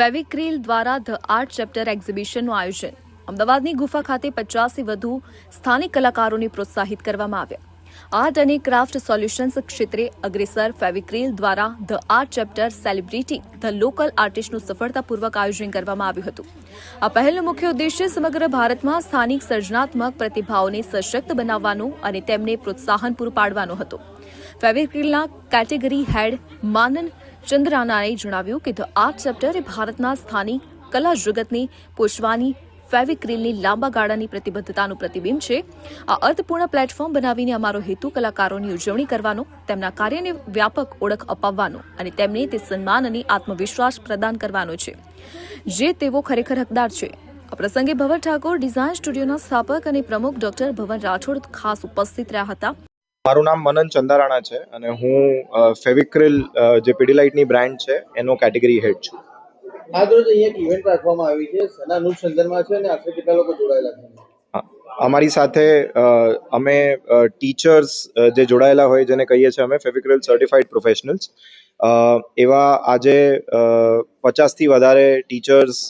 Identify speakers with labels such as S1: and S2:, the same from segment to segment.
S1: ફેવિક્રીલ દ્વારા the art chapter એક્ઝિબિશનનું આયોજન. અમદાવાદની ગુફા ખાતે પચાસથી વધુ સ્થાનિક કલાકારોને પ્રોત્સાહિત કરવામાં આવ્યા. આર્ટ અને ક્રાફ્ટ સોલ્યુશન્સ ક્ષેત્રે અગ્રેસર ફેવિક્રિલ દ્વારા the art chapter celebrity the local આર્ટિસ્ટનું સફળતાપૂર્વક આયોજન કરવામાં આવ્યું હતું. આ પહેલનો મુખ્ય ઉદ્દેશ્ય સમગ્ર ભારતમાં સ્થાનિક સર્જનાત્મક પ્રતિભાઓને સશક્ત બનાવવાનો અને તેમને પ્રોત્સાહન પૂરું પાડવાનો હતો. ફેવિક્રિલના કેટેગરી હેડ માનન ચંદ્રાનાએ જણાવ્યું કે ધ આર્ટ ચેપ્ટર ભારતના સ્થાનિક કલા જગતને પોષવાની ફેવિક્રિલની લાંબા ગાળાની પ્રતિબદ્ધતાનું પ્રતિબિંબ છે. આ અર્થપૂર્ણ પ્લેટફોર્મ બનાવીને અમારો હેતુ કલાકારોની ઉજવણી કરવાનો, તેમના કાર્યને વ્યાપક ઓળખ અપાવવાનો અને તેમને તે સન્માન અને આત્મવિશ્વાસ પ્રદાન કરવાનો છે. જે તેઓ ખરેખર હકદાર છે. આ પ્રસંગે ભવન ઠાકોર, ડિઝાઇન સ્ટુડિયોના સ્થાપક અને પ્રમુખ ડોક્ટર ભવન રાઠોડ ખાસ ઉપસ્થિત રહ્યા હતા.
S2: મારું નામ મનન ચંદારાણા છે અને હું ફેવિક્રિલ જે પીડીલાઇટની બ્રાન્ડ છે એનો કેટેગરી હેડ છું.
S3: આજ રોજ અહીંયા એક ઇવેન્ટ રાખવામાં આવી છે સના અનુસંધાનમાં છે અને આશરે કેટલા લોકો જોડાયેલા છે?
S2: અમારી સાથે અમે ટીચર્સ જે જોડાયેલા હોય જેને કહીએ છીએ અમે ફેવિક્રિલ સર્ટિફાઈડ પ્રોફેશનલ્સ એવા આજે પચાસથી વધારે ટીચર્સ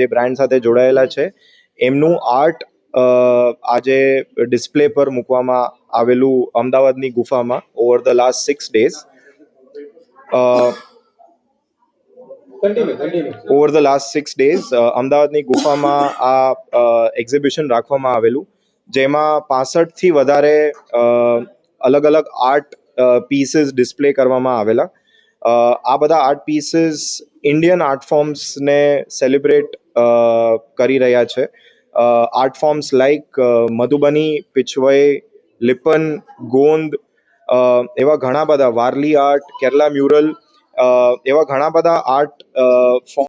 S2: જે બ્રાન્ડ સાથે જોડાયેલા છે. એમનું આર્ટ આજે ડિસ્પ્લે પર મૂકવામાં આવેલું અમદાવાદની ગુફામાં over the last six days over the last six days અમદાવાદની ગુફામાં આ એક્ઝિબિશન રાખવામાં આવેલું જેમાં પાસઠથી વધારે અલગ અલગ આર્ટ પીસીસ ડિસ્પ્લે કરવામાં આવેલા. આ બધા આર્ટ પીસીસ ઇન્ડિયન આર્ટ ફોર્મ્સને સેલિબ્રેટ કરી રહ્યા છે. Art forms like Madhubani Pichhwai Lippan Gond એવા ઘણા બધા વારલી આર્ટ કેરલા મ્યુરલ એવા ઘણા બધા આર્ટ ફોર્મ